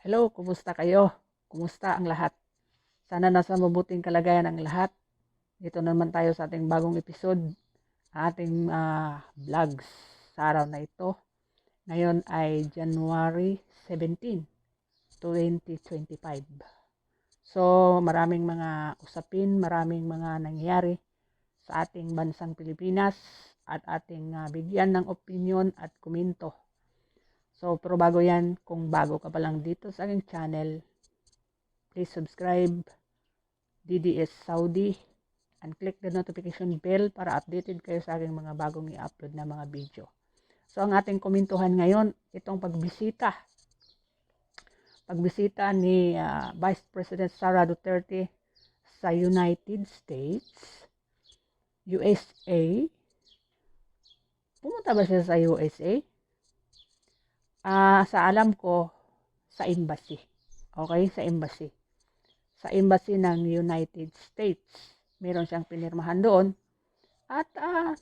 Hello, kumusta kayo? Kumusta ang lahat? Sana nasa mabuting kalagayan ang lahat. Dito naman tayo sa ating bagong episode, ating ah, vlogs sa araw na ito. Ngayon ay January 17, 2025. So, maraming mga usapin, maraming mga nangyayari sa ating bansang Pilipinas at ating ah, bigyan ng opinion at komento. So, pero bago yan, kung bago ka pa lang dito sa aking channel, please subscribe DDS Saudi and click the notification bell para updated kayo sa aking mga bagong i-upload na mga video. So, ang ating komentuhan ngayon, itong pagbisita. Pagbisita ni ah, Vice President Sara Duterte sa United States, USA. Pumunta ba siya sa USA? Ah, sa alam ko, sa embassy. Okay, sa embassy. Sa embassy ng United States. Meron siyang pinirmahan doon. At ah,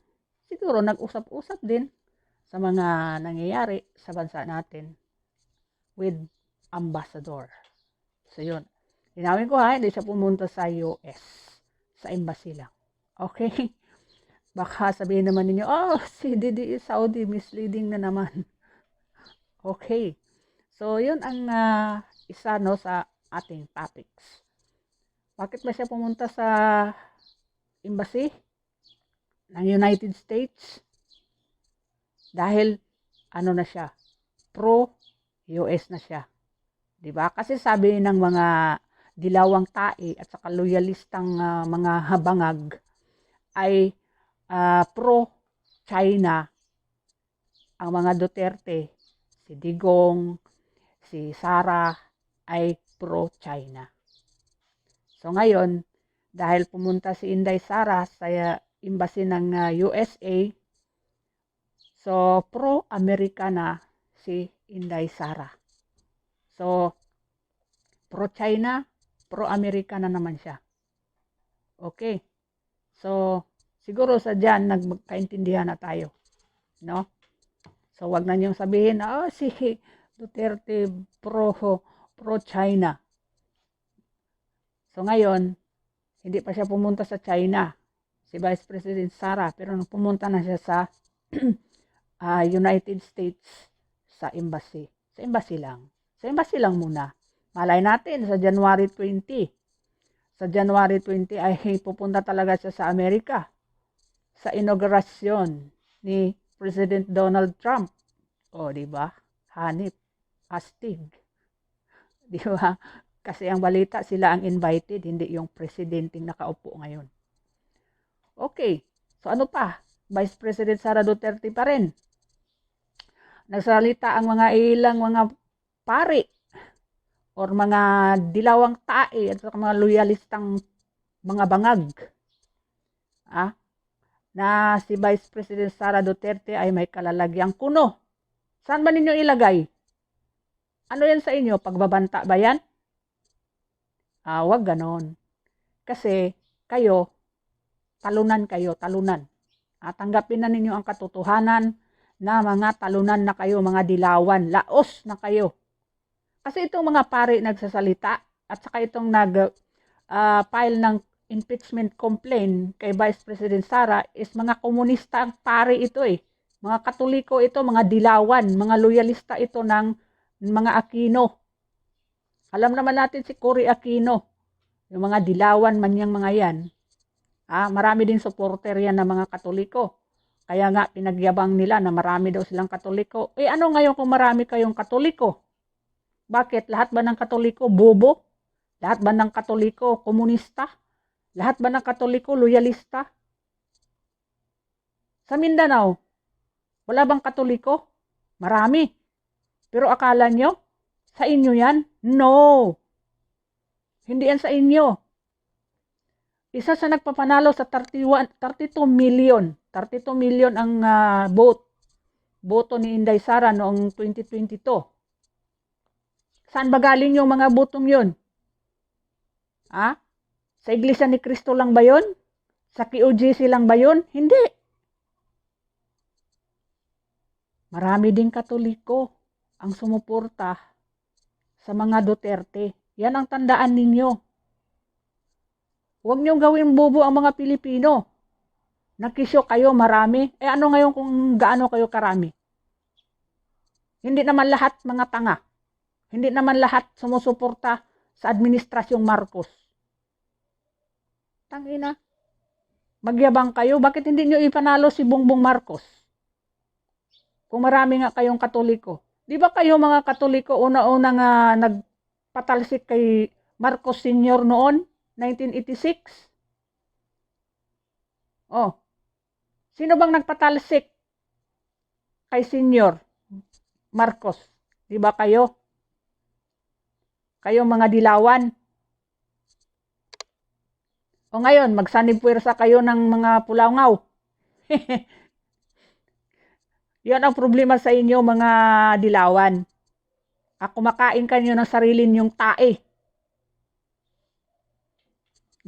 siguro nag-usap-usap din sa mga nangyayari sa bansa natin with ambassador. So yun. Linawin ko ha, hindi siya pumunta sa US. Sa embassy lang. Okay? Baka sabihin naman ninyo, oh, si Didi is Saudi, misleading na naman. Okay. So, yun ang ah, isa no sa ating topics. Bakit ba siya pumunta sa embassy ng United States? Dahil ano na siya? Pro US na siya. 'Di ba? Kasi sabi ng mga dilawang tae at saka loyalistang ah, mga habangag ay ah, pro China ang mga Duterte si Digong, si Sara ay pro-China. So ngayon, dahil pumunta si Inday Sara sa embassy ng uh, USA, so pro-America na si Inday Sara. So, pro-China, pro-America na naman siya. Okay. So, siguro sa dyan, nagkaintindihan na tayo. No? So, wag na niyong sabihin oh, si Duterte pro, pro China. So, ngayon, hindi pa siya pumunta sa China, si Vice President Sara, pero nung pumunta na siya sa uh, United States sa embassy. Sa embassy lang. Sa embassy lang muna. Malay natin, sa January 20, sa January 20 ay pupunta talaga siya sa Amerika sa inaugurasyon ni President Donald Trump. O, di ba? Hanip, astig. Di ba? Kasi ang balita, sila ang invited, hindi yung presidenting nakaupo ngayon. Okay. So, ano pa? Vice President Sara Duterte pa rin. Nagsalita ang mga ilang mga pari or mga dilawang tae at mga loyalistang mga bangag. Ah, na si Vice President Sara Duterte ay may kalalagyang kuno. Saan ba ninyo ilagay? Ano yan sa inyo? Pagbabanta ba yan? Ah, wag ganon. Kasi kayo, talunan kayo, talunan. At tanggapin na ninyo ang katotohanan na mga talunan na kayo, mga dilawan, laos na kayo. Kasi itong mga pare nagsasalita at saka itong nag uh, file ng impeachment complaint kay Vice President Sara is mga komunista ang pare ito eh. Mga katoliko ito, mga dilawan, mga loyalista ito ng mga Aquino. Alam naman natin si Cory Aquino, yung mga dilawan man yung mga yan. Ah, marami din supporter yan ng mga katoliko. Kaya nga pinagyabang nila na marami daw silang katoliko. Eh ano ngayon kung marami kayong katoliko? Bakit? Lahat ba ng katoliko bobo? Lahat ba ng katoliko komunista? Lahat ba ng katoliko loyalista? Sa Mindanao, wala bang katoliko? Marami. Pero akala nyo, sa inyo yan? No. Hindi yan sa inyo. Isa sa nagpapanalo sa 31, 32 million. 32 million ang uh, vote. Boto ni Inday Sara noong 2022. Saan ba galing yung mga botong yun? Ha? Sa Iglesia ni Kristo lang ba yun? Sa QGC lang ba yun? Hindi. Marami ding katoliko ang sumuporta sa mga Duterte. Yan ang tandaan ninyo. Huwag niyong gawin bobo ang mga Pilipino. Nakisyo kayo marami. Eh ano ngayon kung gaano kayo karami? Hindi naman lahat mga tanga. Hindi naman lahat sumusuporta sa administrasyong Marcos. Tangina. Magyabang kayo. Bakit hindi nyo ipanalo si Bongbong Marcos? Kung marami nga kayong katoliko. Di ba kayo mga katoliko una-una nga nagpatalsik kay Marcos Sr. noon? 1986? Oh. Sino bang nagpatalsik kay Senior Marcos? Di ba kayo? Kayo mga dilawan. O ngayon, magsanib puwersa kayo ng mga pulangaw. Yan ang problema sa inyo mga dilawan. Ah, kumakain kayo ng sarili niyong tae.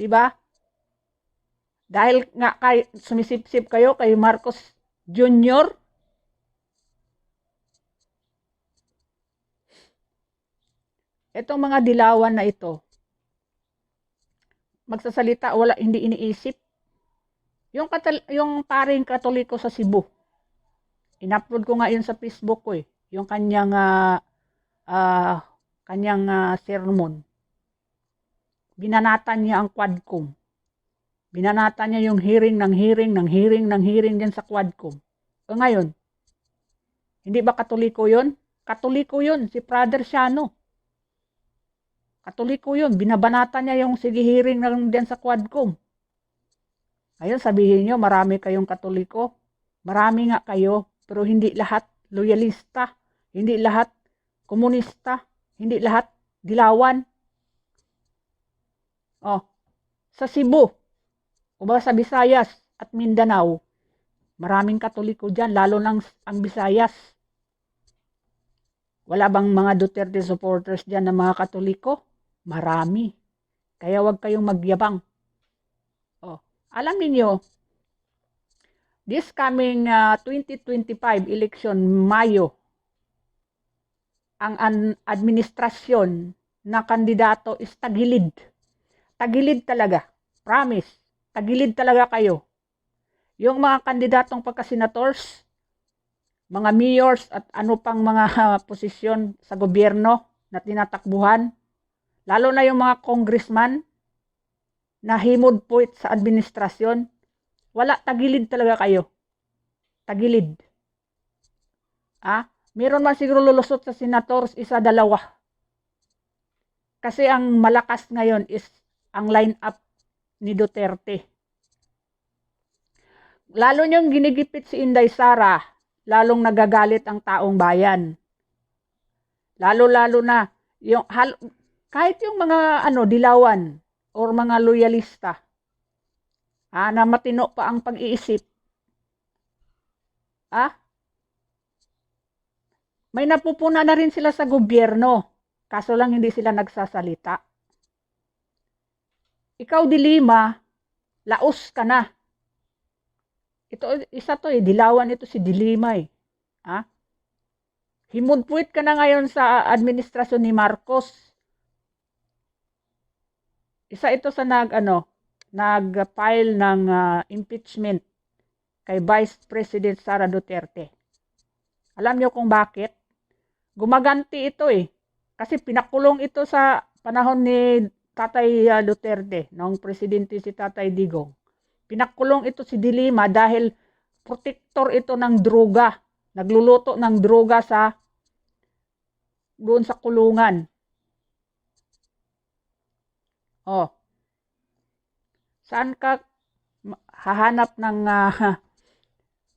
Di ba? Dahil nga kay sumisipsip kayo kay Marcos Jr. Itong mga dilawan na ito, magsasalita, wala, hindi iniisip. Yung, katal, yung paring katoliko sa Cebu, in-upload ko nga yun sa Facebook ko eh, yung kanyang, uh, uh, kanyang uh, sermon. Binanatan niya ang quadcom. Binanatan niya yung hearing ng hearing ng hearing ng hearing din sa quadcom. O ngayon, hindi ba katoliko yun? Katoliko yun, si Brother Siano. Katoliko yun. Binabanatan niya yung sige hearing ng diyan sa Quadcom. Ngayon sabihin niyo marami kayong katoliko. Marami nga kayo, pero hindi lahat loyalista. Hindi lahat komunista. Hindi lahat dilawan. Oh, sa Cebu, o sa Visayas at Mindanao, maraming katoliko dyan, lalo lang ang Visayas. Wala bang mga Duterte supporters dyan na mga katoliko? Marami. Kaya wag kayong magyabang. Oh, alam niyo this coming uh, 2025 election Mayo ang an- administrasyon na kandidato is tagilid. Tagilid talaga. Promise. Tagilid talaga kayo. Yung mga kandidatong pagka-senators, mga mayors at ano pang mga posisyon sa gobyerno na tinatakbuhan, lalo na yung mga congressman na himod po sa administrasyon, wala, tagilid talaga kayo. Tagilid. Ah, meron man siguro lulusot sa senators, isa, dalawa. Kasi ang malakas ngayon is ang line-up ni Duterte. Lalo niyong ginigipit si Inday Sara, lalong nagagalit ang taong bayan. Lalo-lalo na, yung, hal, kahit yung mga ano dilawan or mga loyalista ah, na matino pa ang pag-iisip ah may napupuna na rin sila sa gobyerno kaso lang hindi sila nagsasalita. Ikaw dilima laos ka na. Ito isa to eh dilawan ito si dilima eh ha himudpuit ka na ngayon sa administrasyon ni Marcos isa ito sa nag ano, nag-file ng uh, impeachment kay Vice President Sara Duterte. Alam niyo kung bakit? Gumaganti ito eh. Kasi pinakulong ito sa panahon ni Tatay uh, Duterte, noong presidente si Tatay Digong. Pinakulong ito si Dilima dahil protector ito ng droga. Nagluluto ng droga sa doon sa kulungan. Oh. Saan ka hahanap ng uh,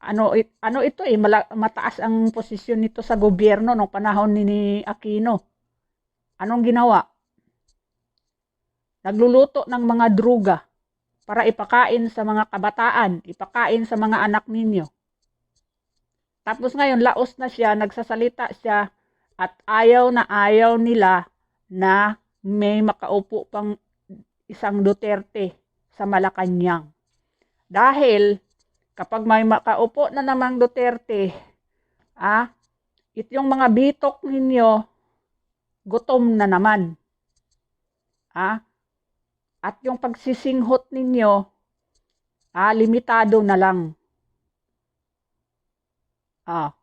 ano it, ano ito eh mala, mataas ang posisyon nito sa gobyerno nung panahon ni, ni Aquino. Anong ginawa? Nagluluto ng mga druga para ipakain sa mga kabataan, ipakain sa mga anak ninyo. Tapos ngayon, laos na siya, nagsasalita siya at ayaw na ayaw nila na may makaupo pang isang Duterte sa Malacanang. Dahil kapag may makaupo na namang Duterte, ah, it yung mga bitok ninyo, gutom na naman. Ah? At yung pagsisinghot ninyo, ah, limitado na lang. Ah,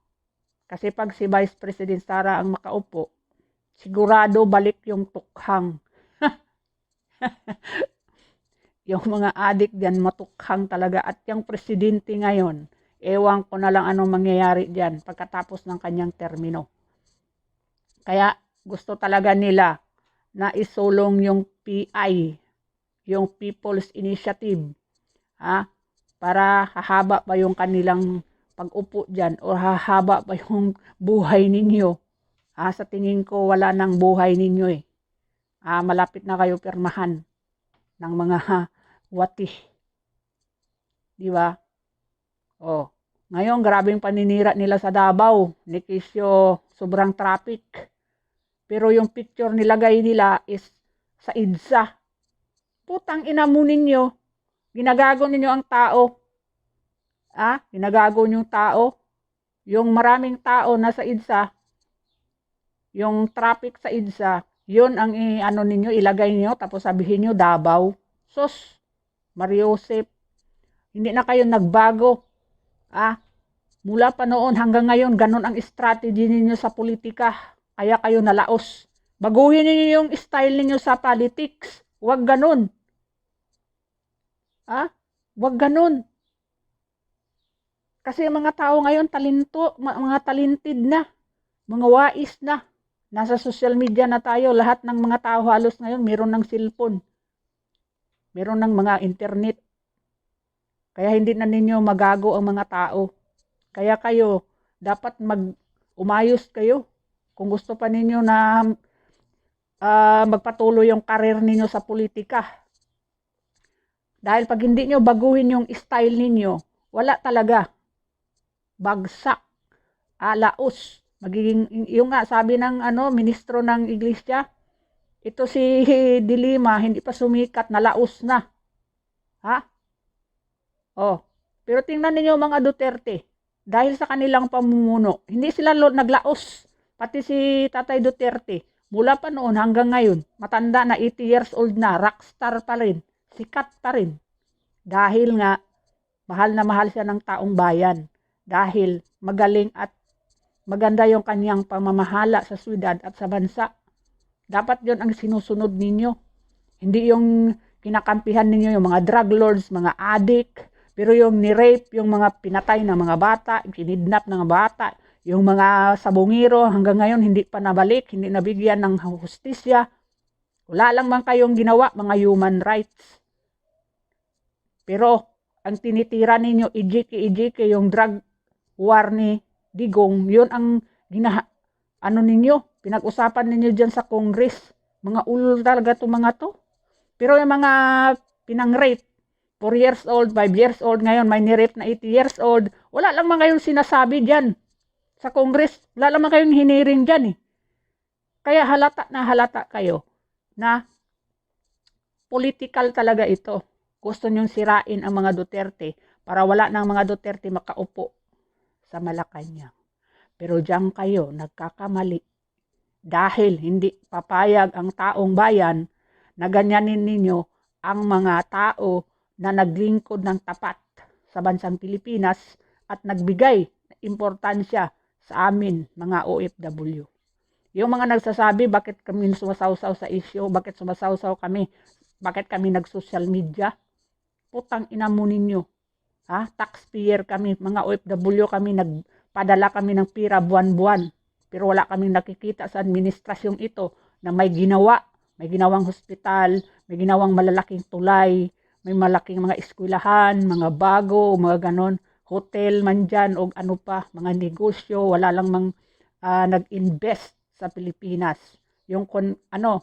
kasi pag si Vice President Sara ang makaupo, sigurado balik yung tukhang. yung mga adik diyan matukhang talaga at yung presidente ngayon, ewan ko na lang anong mangyayari diyan pagkatapos ng kanyang termino. Kaya gusto talaga nila na isulong yung PI, yung People's Initiative, ha? Para hahaba pa yung kanilang pag-upo dyan o hahaba pa yung buhay ninyo. Ah, sa tingin ko, wala nang buhay ninyo eh. Ah, malapit na kayo pirmahan ng mga wati. Di ba? Oh, ngayon, grabing paninira nila sa Davao. Ni Kisyo, sobrang traffic. Pero yung picture nilagay nila is sa EDSA. Putang ina mo ninyo. Ginagago ninyo ang tao. Ah, ginagago yung tao. Yung maraming tao nasa EDSA, yung traffic sa EDSA, yun ang i- ano ninyo, ilagay niyo tapos sabihin niyo Davao. Sus, Mariosep, hindi na kayo nagbago. Ah, mula pa noon hanggang ngayon, ganun ang strategy ninyo sa politika. Kaya kayo nalaos. Baguhin ninyo yung style ninyo sa politics. Huwag ganun. Ah, huwag ganun. Kasi mga tao ngayon, talento, mga talented na, mga wais na. Nasa social media na tayo, lahat ng mga tao halos ngayon, meron ng cellphone. Meron ng mga internet. Kaya hindi na ninyo magago ang mga tao. Kaya kayo, dapat mag umayos kayo. Kung gusto pa ninyo na ah, magpatuloy yung karir ninyo sa politika. Dahil pag hindi nyo baguhin yung style ninyo, wala talaga bagsak, alaos. Magiging, yung nga, sabi ng ano, ministro ng iglesia, ito si Dilima, hindi pa sumikat, nalaos na. Ha? Oh. Pero tingnan ninyo mga Duterte, dahil sa kanilang pamumuno, hindi sila naglaos. Pati si Tatay Duterte, mula pa noon hanggang ngayon, matanda na 80 years old na, rockstar pa rin, sikat pa rin. Dahil nga, mahal na mahal siya ng taong bayan dahil magaling at maganda yung kanyang pamamahala sa syudad at sa bansa. Dapat yon ang sinusunod ninyo. Hindi yung kinakampihan ninyo yung mga drug lords, mga addict, pero yung ni-rape, yung mga pinatay ng mga bata, kinidnap ng mga bata, yung mga sabungiro hanggang ngayon hindi pa nabalik, hindi nabigyan ng hustisya. Wala lang man kayong ginawa, mga human rights. Pero ang tinitira ninyo, ijiki-ijiki yung drug war ni Digong, yun ang ginaha, ano ninyo, pinag-usapan ninyo dyan sa Congress. Mga ulol talaga to mga to. Pero yung mga pinang-rape, 4 years old, 5 years old, ngayon may ni-rape na 80 years old, wala lang man kayong sinasabi dyan sa Congress. Wala lang man kayong hiniring dyan eh. Kaya halata na halata kayo na political talaga ito. Gusto nyong sirain ang mga Duterte para wala nang mga Duterte makaupo sa Malacanang. Pero diyan kayo nagkakamali dahil hindi papayag ang taong bayan na ganyanin ninyo ang mga tao na naglingkod ng tapat sa bansang Pilipinas at nagbigay importansya sa amin mga OFW. Yung mga nagsasabi bakit kami sumasawsaw sa issue, bakit sumasawsaw kami, bakit kami nag-social media, putang ina mo ninyo. Ha? Taxpayer kami, mga OFW kami, nagpadala kami ng pira buwan-buwan. Pero wala kaming nakikita sa administrasyong ito na may ginawa, may ginawang hospital, may ginawang malalaking tulay, may malaking mga eskwelahan, mga bago, mga ganon, hotel man dyan, o ano pa, mga negosyo, wala lang mang ah, nag-invest sa Pilipinas. Yung kon, ano,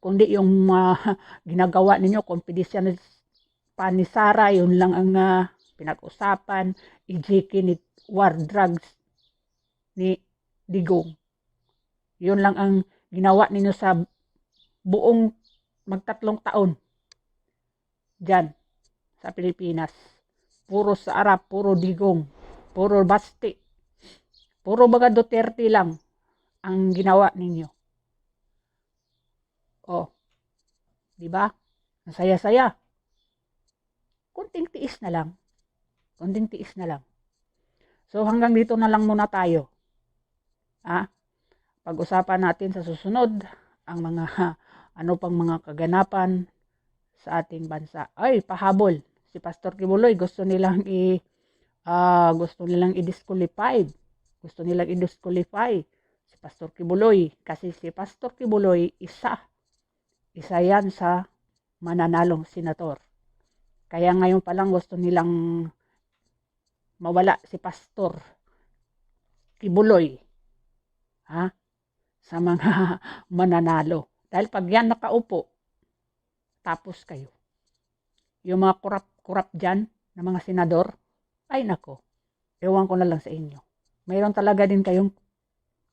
kundi yung ah, ginagawa ninyo, confidential pa ni Sara, yun lang ang ah, pinag-usapan, ijiki ni war drugs ni Digong. Yun lang ang ginawa ninyo sa buong magtatlong taon dyan sa Pilipinas. Puro sa Arab, puro Digong, puro Basti, puro mga Duterte lang ang ginawa ninyo. Oh. 'Di ba? Saya-saya. Kunting tiis na lang. Kunting tiis na lang. So hanggang dito na lang muna tayo. Ah, pag-usapan natin sa susunod ang mga ano pang mga kaganapan sa ating bansa. Ay, pahabol. Si Pastor Kibuloy gusto nilang i ah, gusto nilang i-disqualify. Gusto nilang i-disqualify si Pastor Kibuloy kasi si Pastor Kibuloy isa isa yan sa mananalong senator. Kaya ngayon pa lang gusto nilang mawala si Pastor Kibuloy ha sa mga mananalo. Dahil pag yan nakaupo, tapos kayo. Yung mga kurap-kurap dyan na mga senador, ay nako, ewan ko na lang sa inyo. Mayroon talaga din kayong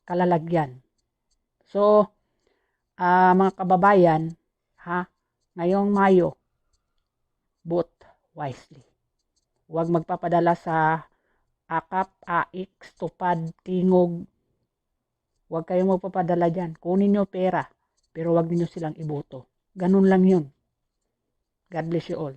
kalalagyan. So, ah, mga kababayan, ha, ngayong Mayo, vote wisely. Huwag magpapadala sa akap, aik, tupad, tingog. Huwag kayong magpapadala dyan. Kunin nyo pera, pero huwag niyo silang iboto. Ganun lang yun. God bless you all.